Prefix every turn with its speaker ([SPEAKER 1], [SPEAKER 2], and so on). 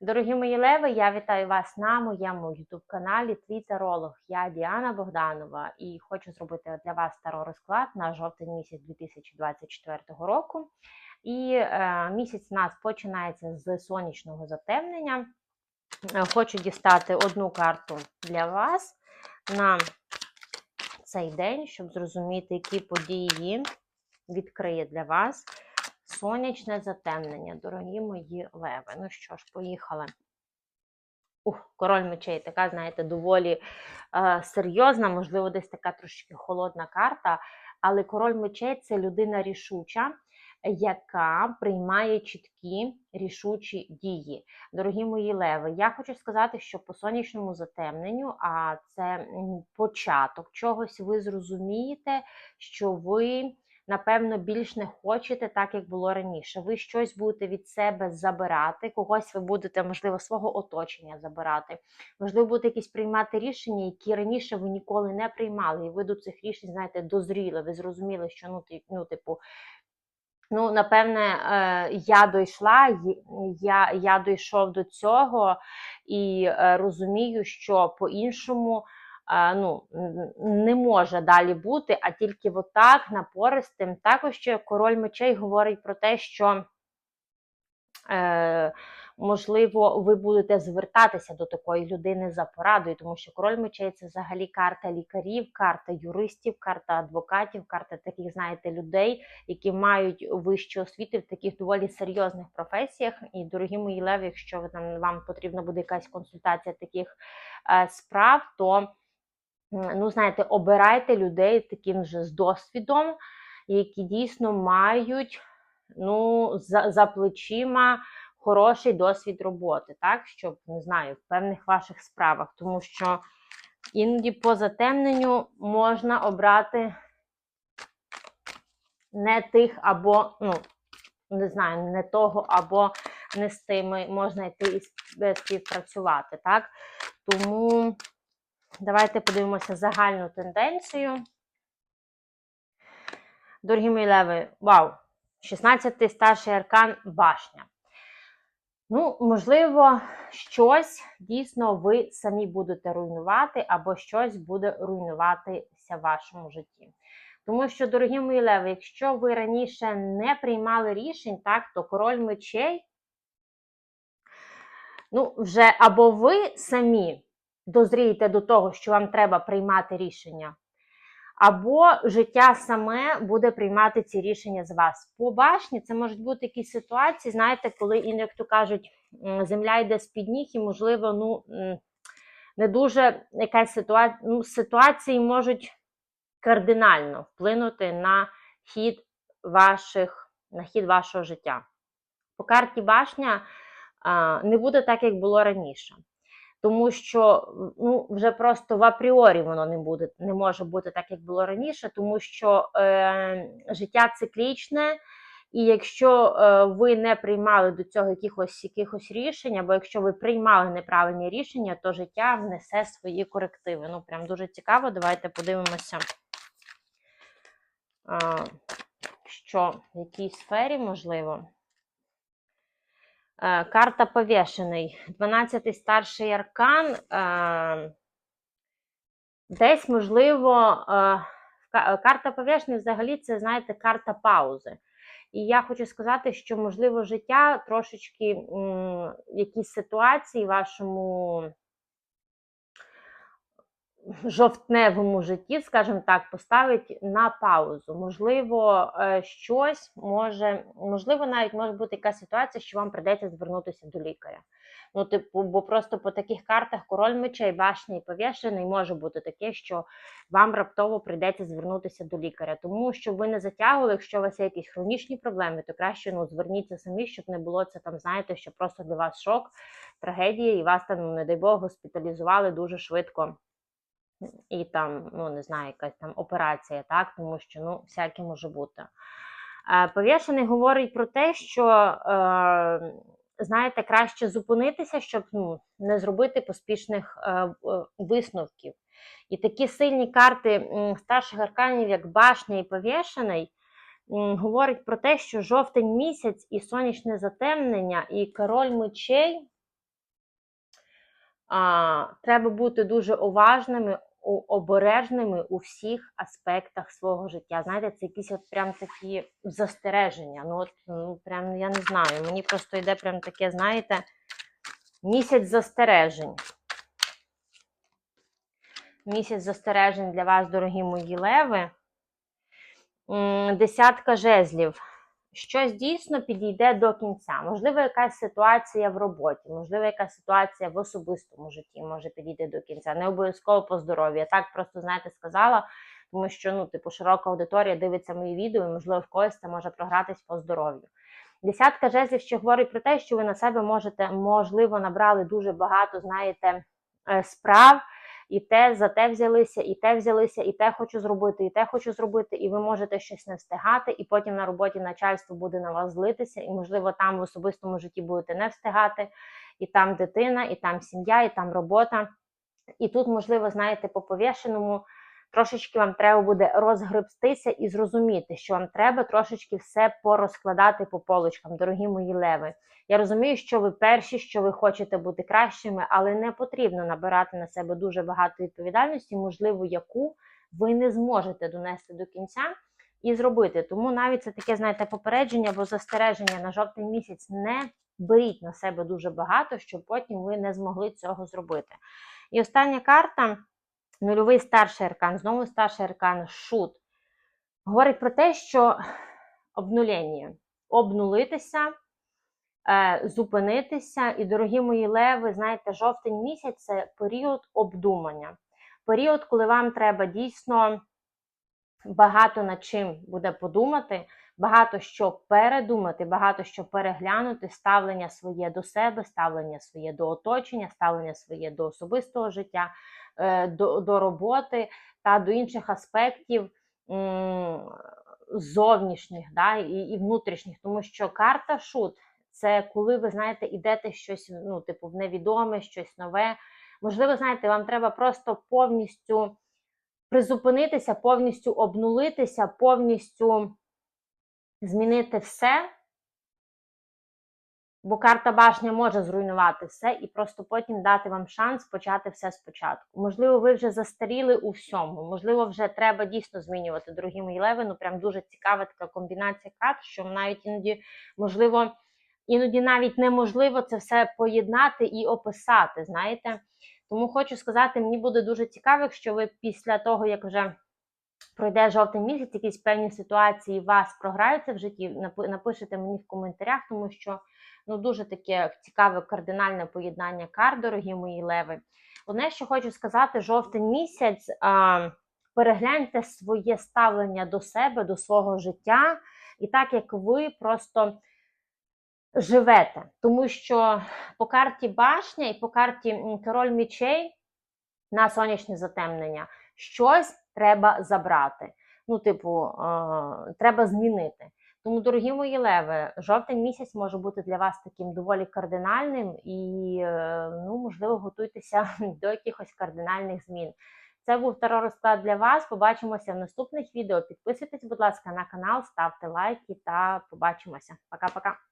[SPEAKER 1] Дорогі мої леви, я вітаю вас на моєму ютуб-каналі Твій Таролог. Я Діана Богданова і хочу зробити для вас таро розклад на жовтень місяць 2024 року. І е, місяць у нас починається з сонячного затемнення. Е, Хочу дістати одну карту для вас на цей день, щоб зрозуміти, які події відкриє для вас сонячне затемнення, дорогі мої леви. Ну що ж, поїхали. Ух, король мечей, така, знаєте, доволі е, серйозна, можливо, десь така трошки холодна карта. Але король мечей це людина рішуча, яка приймає чіткі рішучі дії. Дорогі мої леви, я хочу сказати, що по сонячному затемненню, а це початок чогось, ви зрозумієте, що ви напевно, більш не хочете, так як було раніше. Ви щось будете від себе забирати, когось ви будете, можливо, свого оточення забирати. Можливо, будете якісь приймати рішення, які раніше ви ніколи не приймали. І ви до цих рішень, знаєте, дозріли. Ви зрозуміли, що ну, ти- ну типу. Ну, напевне, е, я дійшла, я, я дійшов до цього і е, розумію, що по-іншому ну, не може далі бути, а тільки отак, напористим. Також ще король мечей говорить про те, що. Е, Можливо, ви будете звертатися до такої людини за порадою, тому що король мечей це взагалі карта лікарів, карта юристів, карта адвокатів, карта таких, знаєте, людей, які мають вищу освіту в таких доволі серйозних професіях. І, дорогі мої леви, якщо ви там вам потрібна буде якась консультація таких е, справ, то ну, знаєте, обирайте людей таким же з досвідом, які дійсно мають ну, за, за плечима хороший досвід роботи, так, щоб не знаю, в певних ваших справах, тому що іноді по затемненню можна обрати не тих або, ну, не знаю, не того, або не з тими можна йти і співпрацювати, так? Тому давайте подивимося загальну тенденцію. Дорогі мої леви, вау! 16-й старший аркан башня. Ну, можливо, щось дійсно ви самі будете руйнувати, або щось буде руйнуватися в вашому житті. Тому що, дорогі мої леви, якщо ви раніше не приймали рішень, так, то король мечей, ну, вже або ви самі дозрієте до того, що вам треба приймати рішення, або життя саме буде приймати ці рішення з вас. По башні це можуть бути якісь ситуації, знаєте, коли як то кажуть, земля йде з-під ніг, і, можливо, ну, не дуже якась ситуація, ну, ситуації можуть кардинально вплинути на хід ваших, на хід вашого життя. По карті башня не буде так, як було раніше. Тому що ну, вже просто в апріорі воно не буде, не може бути так, як було раніше, тому що е, життя циклічне, і якщо е, ви не приймали до цього якихось, якихось рішень, або якщо ви приймали неправильні рішення, то життя внесе свої корективи. Ну, прям дуже цікаво. Давайте подивимося, що в якій сфері можливо. Е, Карта повішений. 12-й старший аркан. е, Десь, можливо, е, карта повішений взагалі це, знаєте, карта паузи. І я хочу сказати, що, можливо, життя трошечки якісь ситуації вашому жовтневому житті, скажімо так, поставить на паузу. Можливо, е, щось може, можливо, навіть може бути якась ситуація, що вам прийдеться звернутися до лікаря. Ну, типу, бо просто по таких картах король мечей, башня і повішений може бути таке, що вам раптово прийдеться звернутися до лікаря. Тому що ви не затягували, якщо у вас є якісь хронічні проблеми, то краще ну, зверніться самі, щоб не було це там, знаєте, що просто для вас шок, трагедія, і вас там, ну, не дай Бог, госпіталізували дуже швидко і там, ну не знаю, якась там операція, так, тому що ну, всяке може бути. Е, Повішений говорить про те, що, е, знаєте, краще зупинитися, щоб ну, не зробити поспішних е, е, висновків. І такі сильні карти старших арканів, як башня і повішений, говорить про те, що жовтень місяць і сонячне затемнення, і король мечей а, треба бути дуже уважними, обережними у всіх аспектах свого життя. Знаєте, це якісь от прям такі застереження. Ну, от, ну прям я не знаю. Мені просто йде прям таке, знаєте, місяць застережень. Місяць застережень для вас, дорогі мої леви. Десятка жезлів. Щось дійсно підійде до кінця. Можливо, якась ситуація в роботі, можливо, якась ситуація в особистому житті може підійти до кінця. Не обов'язково по здоров'ю. Я так просто, знаєте, сказала, тому що, ну, типу, широка аудиторія дивиться мої відео, і, можливо, в когось це може програтись по здоров'ю. Десятка жезлів ще говорить про те, що ви на себе можете, можливо, набрали дуже багато, знаєте, е, справ, і те за те взялися, і те взялися, і те хочу зробити, і те хочу зробити, і ви можете щось не встигати, і потім на роботі начальство буде на вас злитися, і, можливо, там в особистому житті будете не встигати, і там дитина, і там сім'я, і там робота. І тут, можливо, знаєте, по повішеному трошечки вам треба буде розгребстися і зрозуміти, що вам треба трошечки все порозкладати по полочкам, дорогі мої леви. Я розумію, що ви перші, що ви хочете бути кращими, але не потрібно набирати на себе дуже багато відповідальності, можливо, яку ви не зможете донести до кінця і зробити. Тому навіть це таке, знаєте, попередження або застереження на жовтий місяць не беріть на себе дуже багато, щоб потім ви не змогли цього зробити. І остання карта нульовий старший аркан, знову старший аркан шут. Говорить про те, що обнулення, обнулитися, е, зупинитися. І, дорогі мої леви, знаєте, жовтень місяць це період обдумання. Період, коли вам треба дійсно багато над чим буде подумати, багато що передумати, багато що переглянути, ставлення своє до себе, ставлення своє до оточення, ставлення своє до особистого життя, е, до, до роботи та до інших аспектів зовнішніх да, і, і внутрішніх, тому що карта шут це коли ви знаєте, ідете щось, ну, типу, в невідоме, щось нове. Можливо, знаєте, вам треба просто повністю призупинитися, повністю обнулитися, повністю змінити все. Бо карта башня може зруйнувати все і просто потім дати вам шанс почати все спочатку. Можливо, ви вже застаріли у всьому. Можливо, вже треба дійсно змінювати, дорогі мої леви. Ну прям дуже цікава така комбінація карт, що навіть іноді можливо, іноді навіть неможливо це все поєднати і описати. Знаєте, тому хочу сказати, мені буде дуже цікаво, якщо ви після того, як вже пройде жовтий місяць, якісь певні ситуації вас програються в житті, напи- напишете мені в коментарях, тому що ну дуже таке цікаве кардинальне поєднання карт, дорогі мої леви. Одне, що хочу сказати, жовтень місяць. А, перегляньте своє ставлення до себе, до свого життя, і так як ви просто живете. Тому що по карті башня і по карті король мічей на сонячне затемнення щось треба забрати. Ну, типу, треба змінити. Тому, дорогі мої леви, жовтень місяць може бути для вас таким доволі кардинальним, і, е, ну, можливо, готуйтеся до якихось кардинальних змін. Це був таро розклад для вас. Побачимося в наступних відео. Підписуйтесь, будь ласка, на канал, ставте лайки та побачимося. Пока-пока.